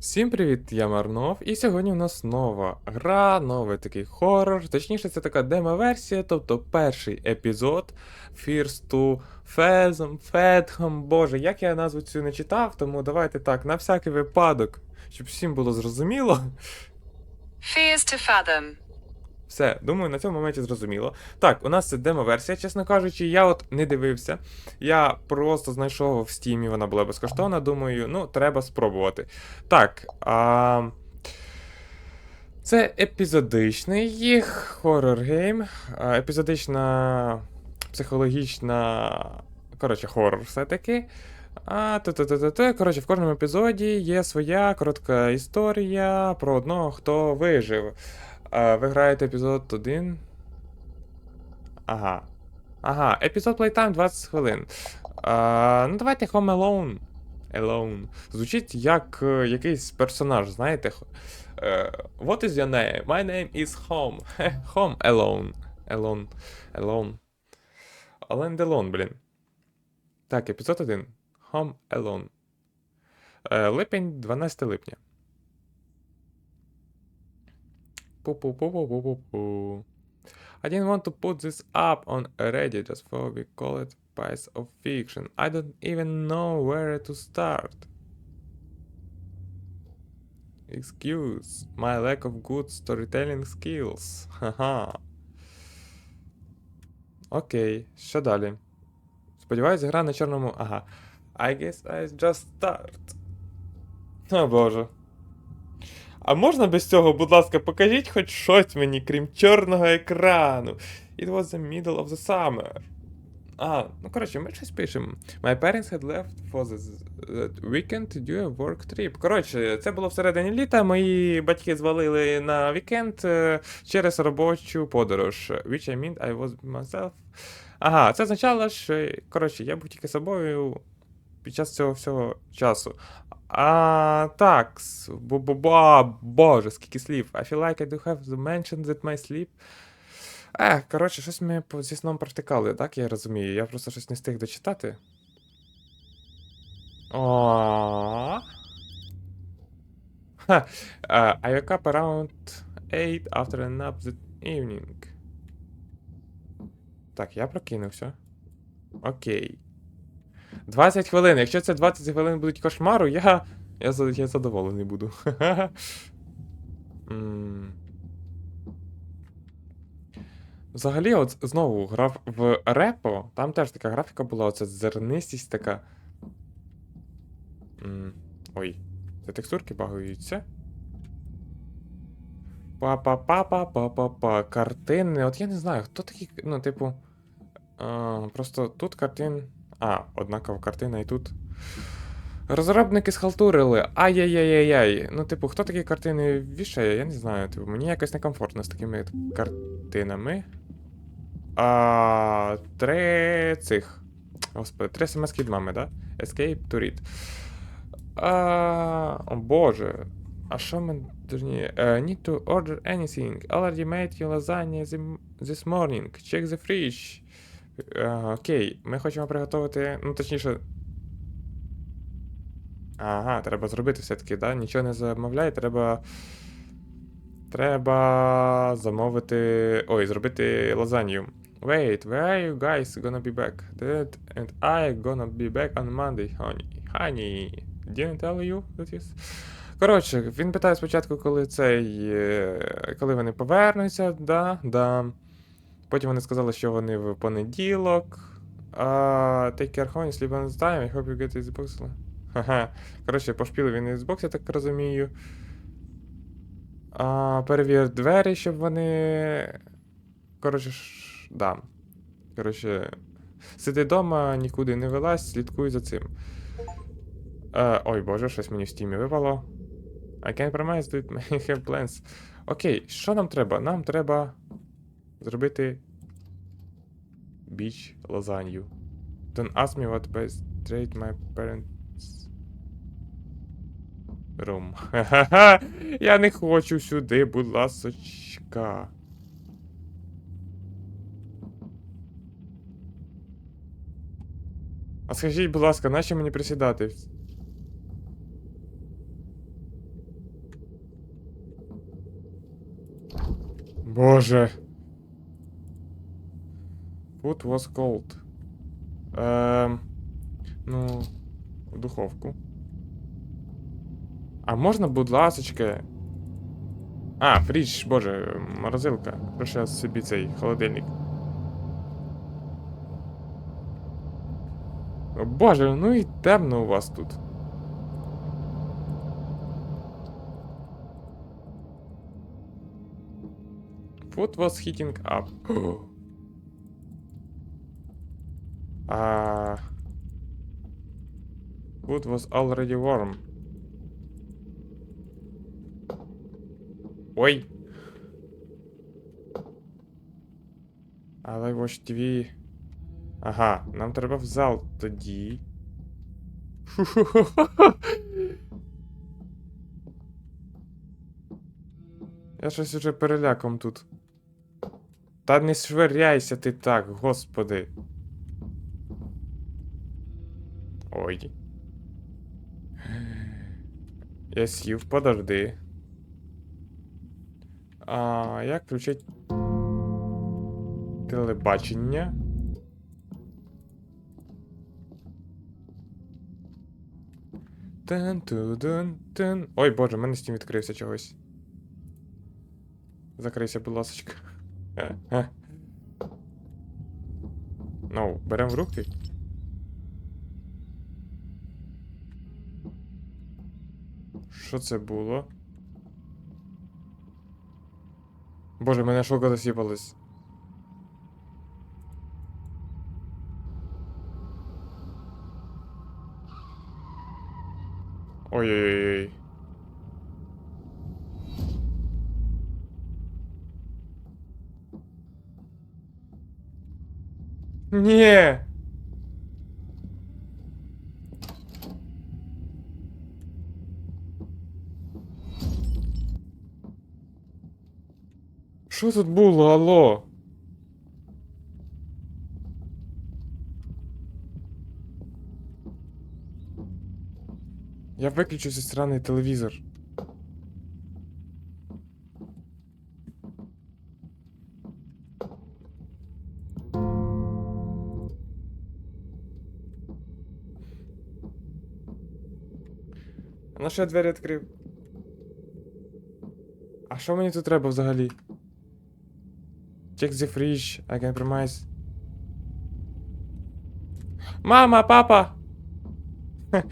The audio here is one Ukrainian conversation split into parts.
Всім привіт, я Марнов, і сьогодні у нас нова гра, новий такий хорор. Точніше, це така демо-версія, тобто перший епізод Fears to Phasm, Фетхам. Боже, як я назву цю не читав, тому давайте так, на всякий випадок, щоб всім було зрозуміло. Fears to fathom. Все, думаю, на цьому моменті зрозуміло. Так, у нас це демо-версія, чесно кажучи, я от не дивився. Я просто знайшов в стімі, вона була безкоштовна. Думаю, ну, треба спробувати. Так. А... Це епізодичний хоррор гейм. Епізодична психологічна. Коротше, хоррор все-таки. А, та-та-та-та-та. Коротше, в кожному епізоді є своя коротка історія про одного, хто вижив. Ви граєте епізод 1. Ага. Ага, епізод Playtime 20 хвилин. А, ну, давайте Home Alone. Alone. Звучить як е, якийсь персонаж, знаєте. е, What is your name? My name is Home. Home Alone. Alone. Alone. Alone Alone, блін. Так, епізод 1. Home Alone. Е, Липень, 12 липня. I didn't want to put this up on Reddit just for we call it piece of fiction. I don't even know where to start. Excuse my lack of good storytelling skills. Ха-ха. Окей, що далі? Сподіваюсь, гра на чорному. Ага. I guess I just start. О боже. А можна без цього, будь ласка, покажіть хоч щось мені, крім чорного екрану. It was the middle of the summer. А, ну коротше, ми щось пишемо. My parents had left for the weekend to do a work trip. Коротше, це було всередині літа. Мої батьки звалили на вікенд е, через робочу подорож. Which I mean I was myself. Ага, це означало, що коротше, я був тільки собою під час цього всього часу. А, так, с- бу-бу-ба, боже, скільки слів. I feel like I do have to mention that my sleep. Е, коротше, щось ми зі сном провтикали, так, я розумію. Я просто щось не встиг дочитати. О. Ха. I woke up around 8 after a nap that evening. Так, я прокинувся. Окей. 20 хвилин. Якщо це 20 хвилин будуть кошмару, я. Я, я задоволений буду. Взагалі, от знову грав в репо, там теж така графіка була, оце зернистість така. Ой, це текстурки багаються. Па-па-па-па-па-па-па. Картини. От я не знаю, хто такі, ну, типу. Просто тут картин. А, однакова картина і тут. Розробники схалтурили. Ай-яй-яй-яй-яй. Ну, типу, хто такі картини вішає, я не знаю. Типу, мені якось некомфортно з такими картинами. А, три цих. Господи, три смс від мами, да? Escape to read. А, о боже. А що ми дурні? Uh, need to order anything. Already made you lasagna this morning. Check the fridge. Е, Окей, ми хочемо приготувати. Ну, точніше. Ага, треба зробити все-таки, да? Нічого не замовляй, треба. Треба замовити. Ой, зробити лазанью. Wait, where are you guys gonna be back? Dad and I gonna be back on Monday, honey. Honey, didn't tell you that is. Коротше, він питає спочатку, коли цей. е, Коли вони повернуться, да, да. Потім вони сказали, що вони в понеділок. Uh, take care, honey, sleep on time. I hope you get this box. Коротше, пошпіли він із бокс, я так розумію. А, перевір двері, щоб вони. Коротше, ш... да. Коротше. Сиди вдома, нікуди не вилазь, слідкуй за цим. Е, ой, боже, щось мені в стімі випало. I can't promise that may have plans. Окей, що нам треба? Нам треба Зробити біч лазанью. Don't ask me what best trade my parents room. Ха-ха! Я не хочу сюди, будь ласочка. А скажіть, будь ласка, наче мені присідати? Боже. Food was cold. Ем, ну, в духовку. А можна, будь ласочка. А, фріж, боже, морозилка. Прошу собі цей холодильник. О, Боже, ну і темно у вас тут. Food was heating up. А... Food was already warm. Ой. Але watch TV. Ага, нам треба в зал тоді. Я щось уже переляком тут. Та не швиряйся ти так, господи. Ой. Я сів, подожди. А як включить телебачення? тен ту дун тен Ой, боже, в мене стім відкрився чогось. Закрийся, будь ласочка. Ну, беремо в руки. Що це було? Боже, мене шока засіпалось. Ой-ой-ой. Ні. Що тут було, алло? Я виключу цей сраний телевізор. А на що я двері відкрив? А що мені тут треба взагалі? Check the fridge, I can promise. Мама, папа!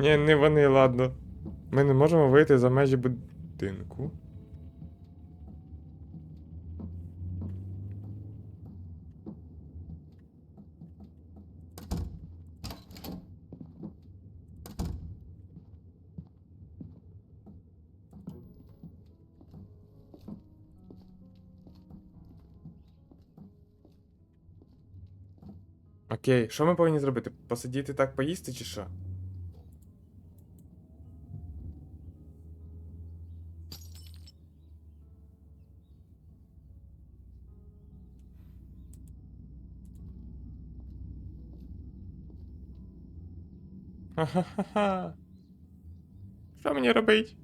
Ні, не вони, ладно. Ми не можемо вийти за межі будинку. Окей, що ми повинні зробити? Посидіти так поїсти чи що? Ха-ха-ха. Що мені робить?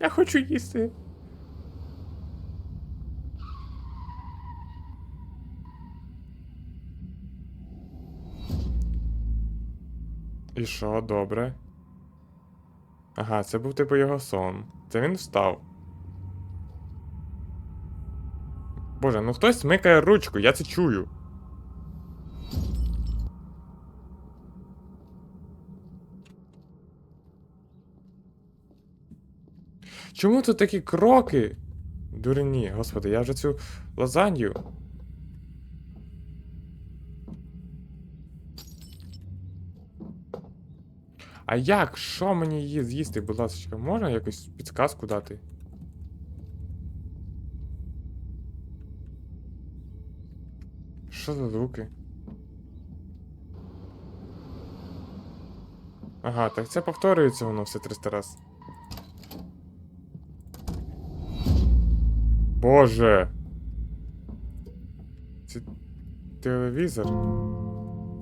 Я хочу їсти. І що, добре? Ага, це був типу його сон. Це він встав. Боже, ну хтось смикає ручку, я це чую. Чому тут такі кроки? Дурні, господи, я вже цю лазанью. А як? Що мені її з'їсти, будь ласка, можна якусь підсказку дати? Що за звуки? Ага, так це повторюється воно все 300 раз. Боже. Це телевізор.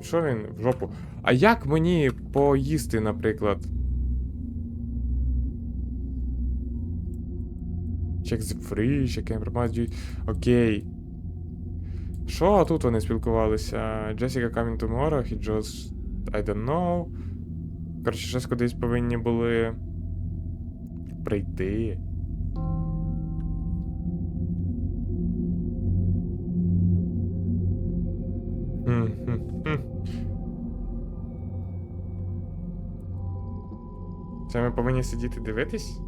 Що він в жопу? А як мені поїсти, наприклад? The fridge, яке інформацію. Окей. Що тут вони спілкувалися? Jessica coming tomorrow, he just... I don't know. Коротше, щось кудись повинні були прийти. Хм-хм-хм. Це ми повинні сидіти дивитись?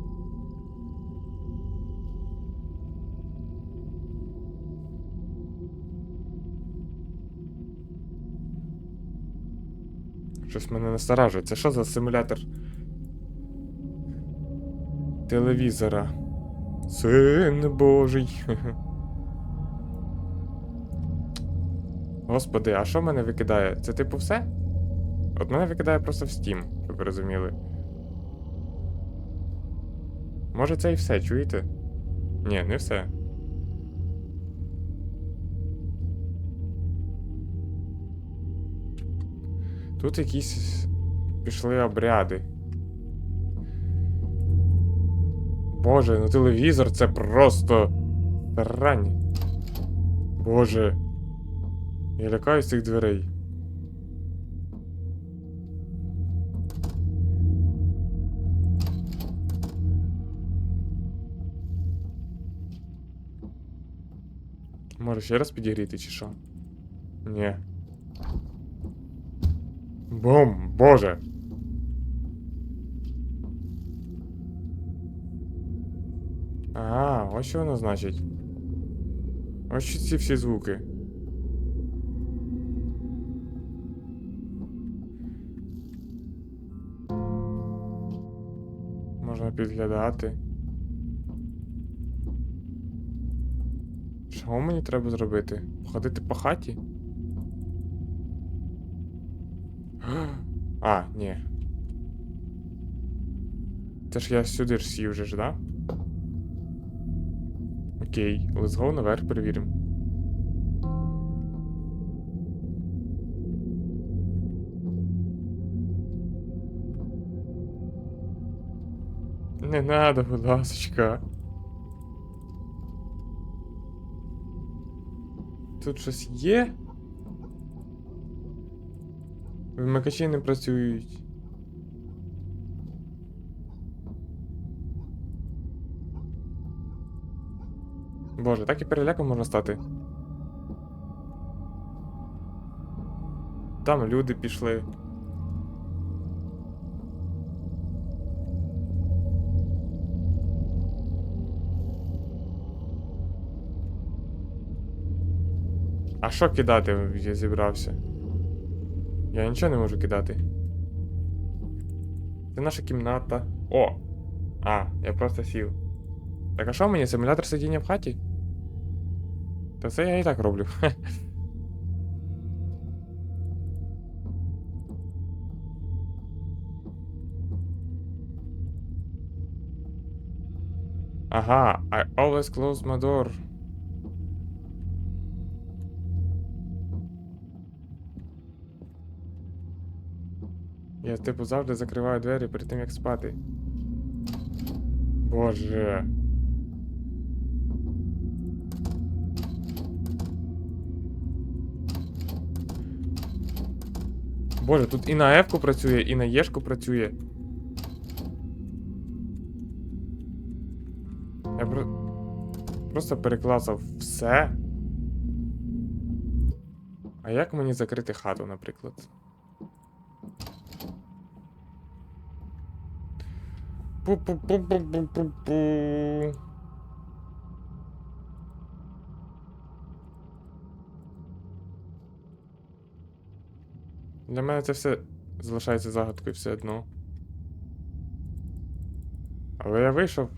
Щось мене насторажує. Це що за симулятор? Телевізора. Син Божий. Господи, а що мене викидає? Це типу все? От мене викидає просто в Steam, щоб ви розуміли. Може це і все, чуєте? Ні, не все. Тут якісь пішли обряди. Боже, ну телевізор це просто рань. Боже. Я лякаюсь цих дверей. Може ще раз підігріти чи що? Ні. Бум, боже. А, ось що воно значить. Ось що ці всі звуки. Можна підглядати. Що мені треба зробити? Ходити по хаті? А, ні. Це ж я сюди ж сів вже ж, да? Окей, let's go наверх перевіримо. Не надо, будь ласочка. Тут щось є? Вимикачі не працюють. Боже, так і переляком можна стати. Там люди пішли. А що кидати я зібрався? Я нічого не можу кидати. Це наша кімната. О! А, я просто сів. Так а що мені? Симулятор сидіння в хаті? Та це я і так роблю. Ага, I always close my door. Я типу завжди закриваю двері перед тим, як спати. Боже. Боже, тут і на F-ку працює, і на Єшку працює. Я про... просто переклацав все. А як мені закрити хату, наприклад? Для мене це все залишається загадкою все одно. Але я вийшов.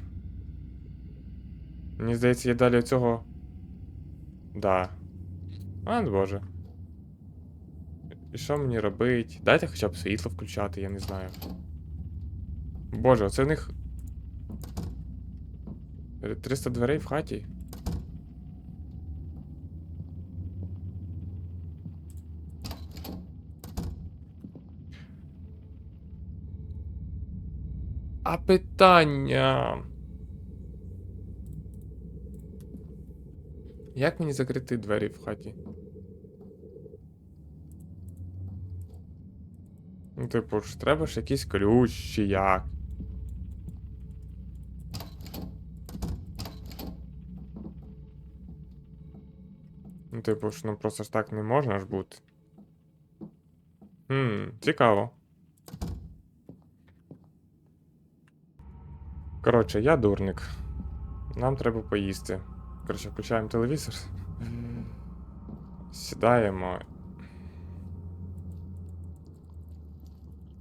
Мені здається, я далі цього. Да. А, боже. І що мені робить? Дайте хоча б світло включати, я не знаю. Боже, оце в них. 300 дверей в хаті. А питання. Як мені закрити двері в хаті? Ну, типу, ж треба ж якийсь ключ чи як. Типу ж, ну просто ж так не можна ж бути. Хм, цікаво. Коротше, я дурник. Нам треба поїсти. Коротше, включаємо телевізор. Сідаємо.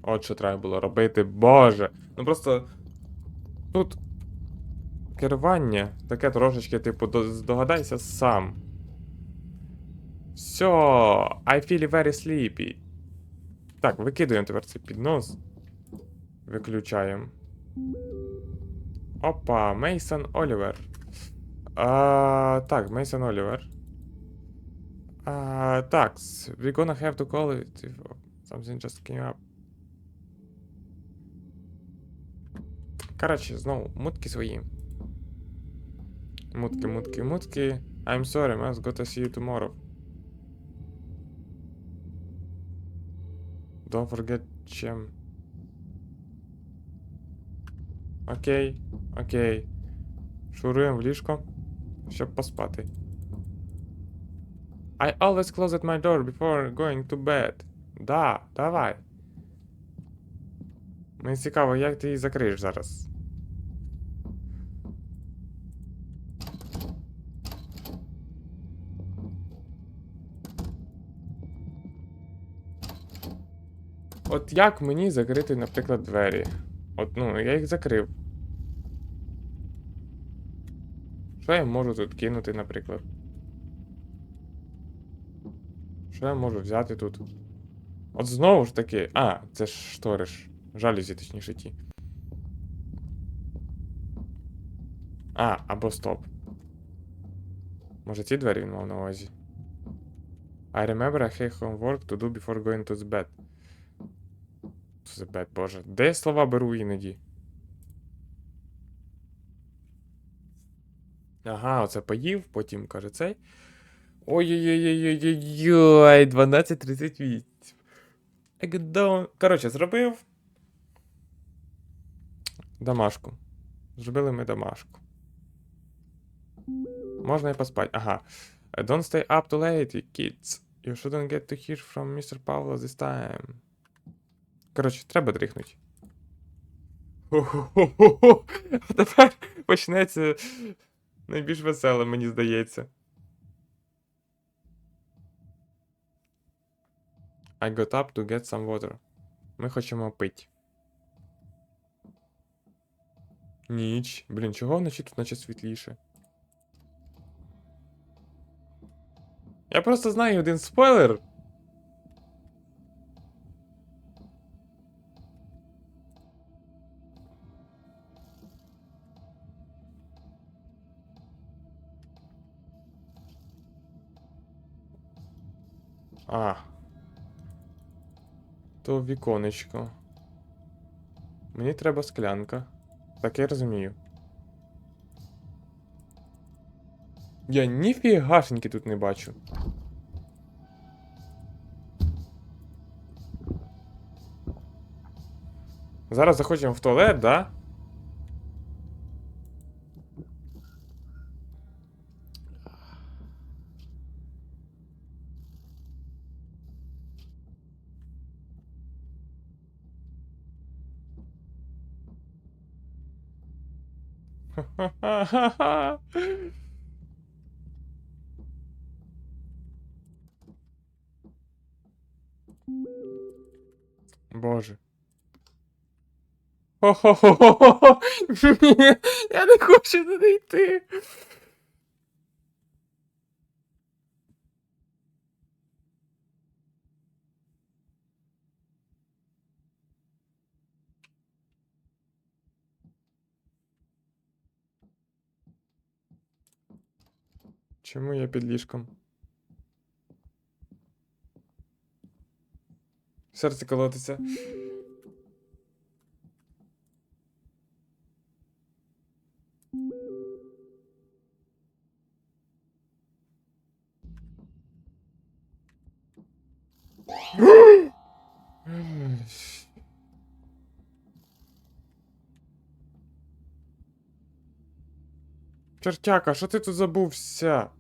От що треба було робити, боже. Ну просто. Тут. Керування таке трошечки, типу, до- здогадайся сам. Все, I feel very sleepy. Так, викидуємо тепер цей піднос. Виключаємо. Опа, Мейсон Олівер. Так, Мейсон Олівер. А, так, we gonna have to call it if something just came up. Коротше, знову, мутки свої. Мутки, мутки, мутки. I'm sorry, man, gotta see you tomorrow. Don't forget чем. Окей, окей. Шуруємо в ліжко, щоб поспати. I always close my door before going to bed. Да, давай. Мені цікаво, як ти її закриєш зараз. От як мені закрити, наприклад, двері? От, ну, я їх закрив. Що я можу тут кинути, наприклад? Що я можу взяти тут? От знову ж таки. А, це ж шториш. Жалюзі, точніше ті. А, або стоп. Може ці двері він мав на увазі? I remember I have homework to do before going to bed. Bed, боже. Де я слова беру іноді? Ага, оце поїв, потім каже цей. Ой-ой-ой-ой-ой-ой, 12.38. I. Коротше, зробив. Домашку. Зробили ми домашку. Можна і поспати. Ага. Don't stay up too late, kids. You shouldn't get to hear from Mr. Pavlo this time. Коротше, треба. Хо-хо-хо-хо. А тепер почнеться найбільш веселе, мені здається. I got up to get some water. Ми хочемо пити. Ніч. Блін, чого вночі тут наче світліше? Я просто знаю один спойлер. А. То віконечко. Мені треба склянка. Так я розумію. Я ніфігашеньки тут не бачу. Зараз заходимо в туалет, да? Боже. Хо-хо-хо-хо-хо. Я не хочу туди йти. Чому я під ліжком? Серце колотиться. Чортяка, що ти тут забувся?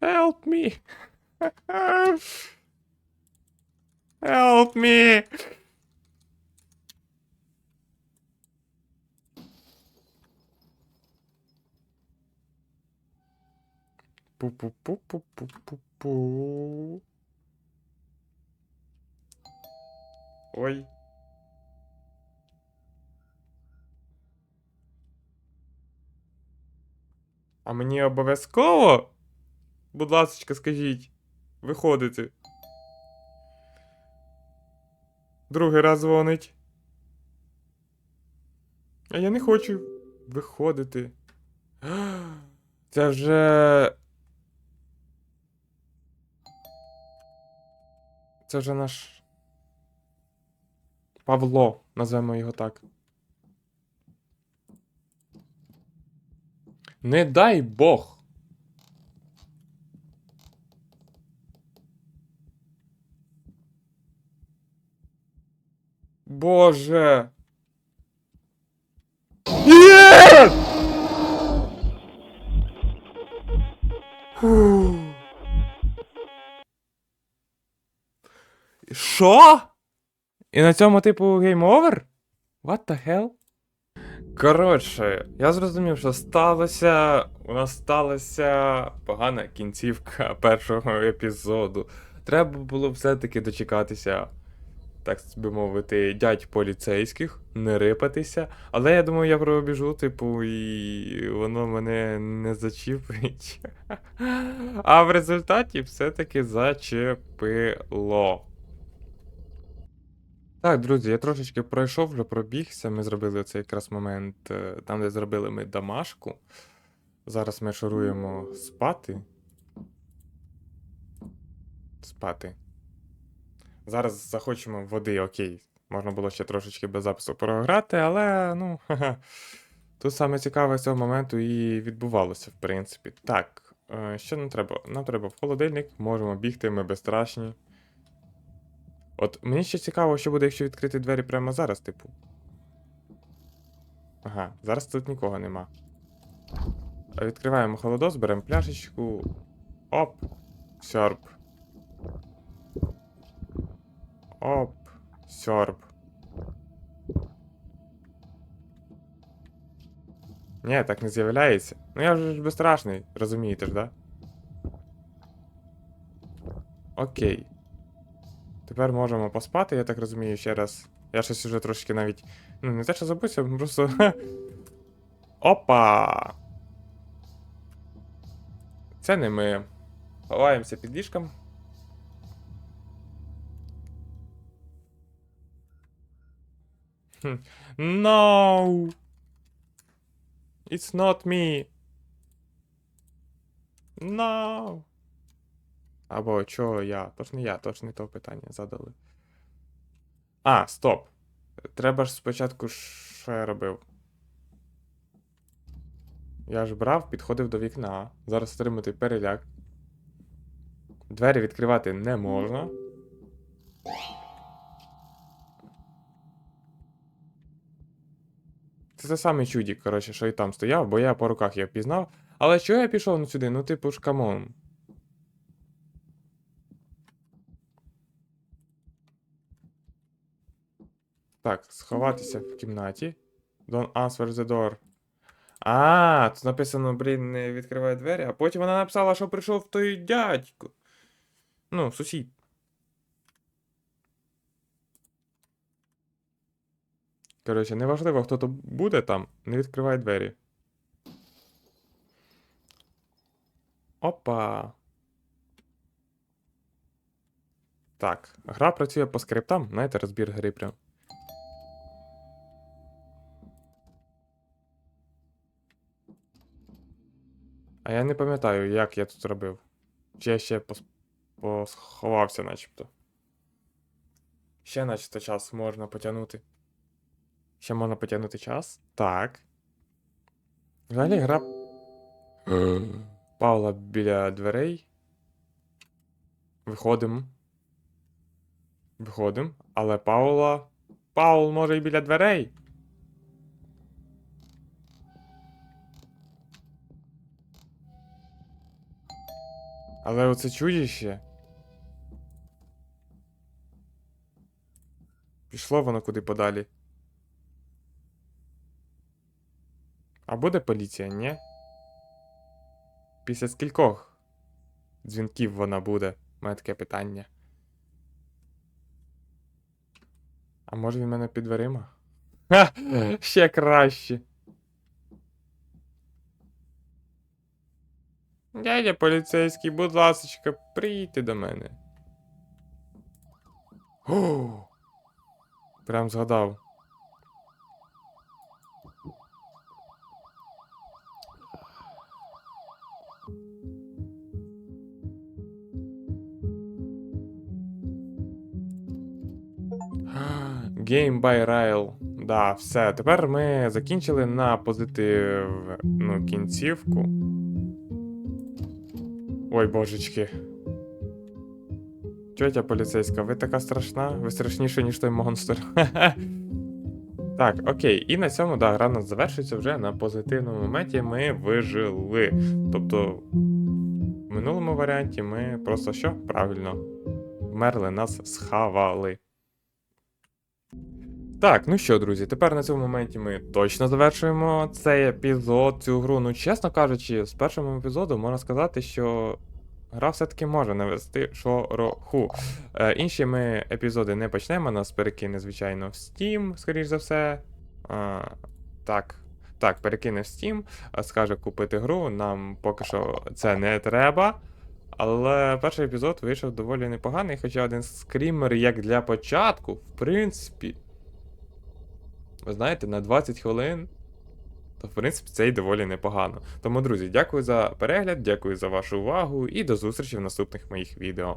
Help me. Help me. Пу-пу-пу-пу-пу-пу-пу. Ой. А мені обов'язково? Будь ласка, скажіть. Виходити. Другий раз дзвонить. А я не хочу виходити. Це вже. Це вже наш. Павло, називаємо його так. Не дай Бог. Боже. Що? І на цьому типу гейм овер? What the hell? Коротше, я зрозумів, що сталося. У нас сталася погана кінцівка першого епізоду. Треба було все-таки дочекатися, так би мовити, дядь поліцейських, не рипатися. Але я думаю, я пробіжу, типу, і воно мене не зачіпить. А в результаті все-таки зачепило. Так, друзі, я трошечки пройшов, вже пробігся. Ми зробили оцей якраз момент, е, там, де зробили ми домашку. Зараз ми шуруємо спати. Спати. Зараз захочемо води, окей. Можна було ще трошечки без запису програти, але ну. Тут саме цікаве цього моменту і відбувалося, в принципі. Так, е, що нам треба? Нам треба в холодильник, можемо бігти, ми безстрашні. От мені ще цікаво, що буде, якщо відкрити двері прямо зараз, типу. Ага, зараз тут нікого нема. Відкриваємо холодос, беремо пляшечку. Оп. Сьорб. Оп. Сьорб. Ні, так не з'являється. Ну я вже безстрашний, розумієте ж, да? Окей. Тепер можемо поспати, я так розумію, ще раз. Я щось вже трошки навіть. Ну, не те, що забувся, просто. Опа! Це не ми. Ховаємося під ліжком. No! It's not me. No! Або чого я? Тож не я, тож не то питання задали. А, стоп. Треба ж спочатку що я робив. Я ж брав, підходив до вікна. Зараз отримати переляк. Двері відкривати не можна. Це те саме чудік, коротше, що і там стояв, бо я по руках його пізнав. Але чого я пішов сюди? Ну, типу ж камон. Так, сховатися в кімнаті. Don't answer the door. А, тут написано, блін, не відкриває двері, а потім вона написала, що прийшов той дядько. Ну, сусід. Коротше, неважливо, хто тут буде там, не відкривай двері. Опа. Так, гра працює по скриптам, знаєте, розбір гри прям. А я не пам'ятаю, як я тут робив. Чи я ще пос... посховався, начебто. Ще начебто час можна потягнути. Ще можна потягнути час. Так. Взагалі гра. Павла біля дверей. Виходимо. Виходимо. Але Паула. Паул може і біля дверей. Але оце чудіще. Пішло воно куди подалі. А буде поліція, ні? Після скількох дзвінків вона буде? У таке питання. А може він мене під дверима? Ха! Ще краще. Дядя поліцейський, будь ласочка, приїдьте до мене. О! Прям згадав. Game by Rail. Да, все. Тепер ми закінчили на позитивну кінцівку. Ой, божечки. Тьотя поліцейська, ви така страшна? Ви страшніша, ніж той монстр. Так, окей, і на цьому да, гра нас завершується вже на позитивному моменті. Ми вижили. Тобто, в минулому варіанті ми просто що? Правильно. Вмерли, нас схавали. Так, ну що, друзі, тепер на цьому моменті ми точно завершуємо цей епізод, цю гру. Ну, чесно кажучи, з першого епізоду можна сказати, що гра все-таки може навести шороху. Е, інші ми епізоди не почнемо, нас перекине, звичайно, в Steam, скоріш за все. А, так. Так, перекине в Steam, скаже купити гру. Нам поки що це не треба. Але перший епізод вийшов доволі непоганий, хоча один скрімер, як для початку, в принципі. Ви знаєте, на 20 хвилин. То, в принципі, це й доволі непогано. Тому, друзі, дякую за перегляд, дякую за вашу увагу і до зустрічі в наступних моїх відео.